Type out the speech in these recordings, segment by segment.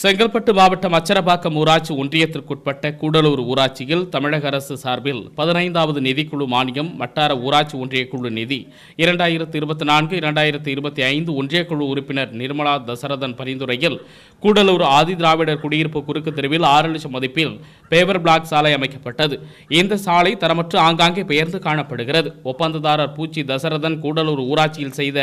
செங்கல்பட்டு மாவட்டம் அச்சரபாக்கம் ஊராட்சி ஒன்றியத்திற்குட்பட்ட கூடலூர் ஊராட்சியில் தமிழக அரசு சார்பில் பதினைந்தாவது நிதிக்குழு மானியம் வட்டார ஊராட்சி ஒன்றியக்குழு நிதி இரண்டாயிரத்து இருபத்தி நான்கு இரண்டாயிரத்து இருபத்தி ஐந்து ஒன்றியக்குழு உறுப்பினர் நிர்மலா தசரதன் பரிந்துரையில் கூடலூர் ஆதி திராவிடர் குடியிருப்பு குறுக்கு தெருவில் ஆறு லட்சம் மதிப்பில் பேவர் பிளாக் சாலை அமைக்கப்பட்டது. இந்த சாலை தரமற்று ஆங்காங்கே பெயர்ந்து காணப்படுகிறது. ஒப்பந்ததாரர் பூச்சி தசரதன் கூடலூர் ஊராட்சியில் செய்த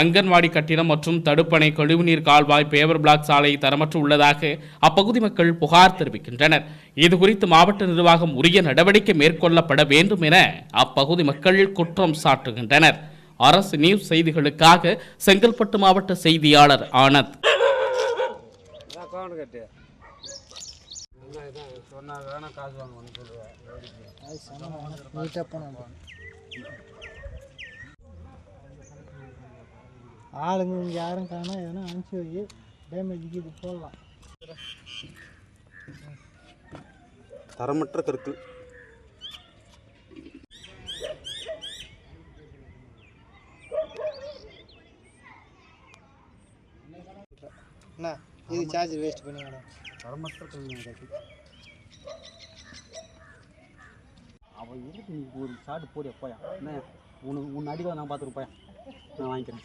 அங்கன்வாடி கட்டிடம் மற்றும் தடுப்பணை கழிவுநீர் கால்வாய் பேவர் பிளாக் சாலை தரமற்று உள்ளதாக அப்பகுதி மக்கள் புகார் தெரிவிக்கின்றனர். இதுகுறித்து மாவட்ட நிர்வாகம் உரிய நடவடிக்கை மேற்கொள்ளப்பட வேண்டும் என அப்பகுதி மக்கள் குற்றம் சாட்டுகின்றனர். அரசு நியூஸ் செய்திகளுக்காக செங்கல்பட்டு மாவட்ட செய்தியாளர் ஆனந்த். சொன்னா வேணா காசு வாங்குவான்னு ஆளுங்க இங்கே யாரும் காணோம் எதனா அனுப்பிச்சி வை. டேமேஜுக்கு இது போடலாம். தரமற்ற கற்கள் என்ன இது சார்ஜர் வேஸ்ட் பண்ணி மேடம் தரமற்ற கற்கள் அவன் எதுக்கு நீ ஒரு ஷார்ட் போடியா போயா. என்ன உனக்கு உன் அடிக்கலாம் நான் பார்த்துட்டு போயா. நான் வாங்கிக்கிறேன்.